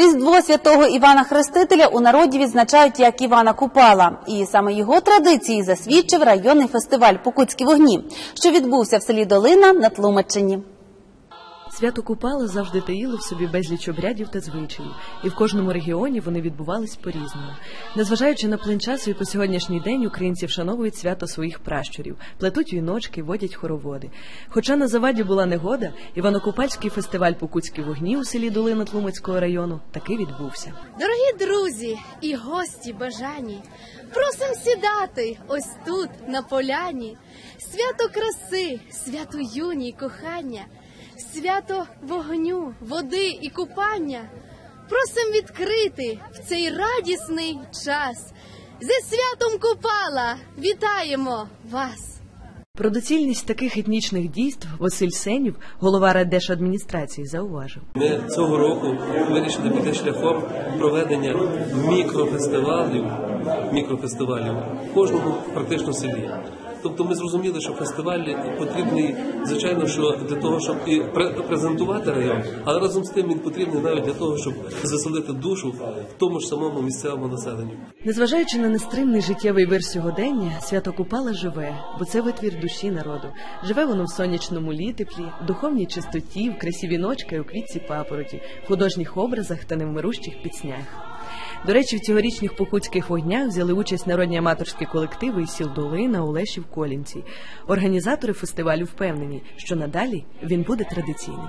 Різдво святого Івана Хрестителя у народі відзначають як Івана Купала. І саме його традиції засвідчив районний фестиваль Покутські вогні, що відбувся в селі Долина на Тлумаччині. Свято Купала завжди таїло в собі безліч обрядів та звичаїв, і в кожному регіоні вони відбувались по-різному. Незважаючи на плин часу і по сьогоднішній день українці вшановують свято своїх пращурів, плетуть віночки, водять хороводи. Хоча на заваді була негода, Івано-Купальський фестиваль Покутські вогні у селі Долина Тлумацького району таки відбувся. Дорогі друзі і гості бажані, просим сідати ось тут, на поляні. Свято краси, свято юні кохання, свято вогню, води і купання. Просим відкрити в цей радісний час. Зі святом Купала вітаємо вас! Про доцільність таких етнічних дійств Василь Сенів, голова райдержадміністрації, зауважив. Ми цього року вирішили піти шляхом проведення мікрофестивалів, мікрофестивалів в кожному практично селі. Тобто ми зрозуміли, що фестиваль потрібний, звичайно, що для того, щоб і пре- презентувати район, але разом з тим він потрібний навіть для того, щоб заселити душу в тому ж самому місцевому населенню. Незважаючи на нестримний життєвий вир сьогодення, свято Купала живе, бо це витвір душі народу. Живе воно в сонячному літеплі, духовній чистоті, в красі віночка і у квітці папороті, в художніх образах та невмирущих піснях. До речі, в цьогорічних покутських вогнях взяли участь народні аматорські колективи із сіл Долина, Олешів, Колінці. Організатори фестивалю впевнені, що надалі він буде традиційним.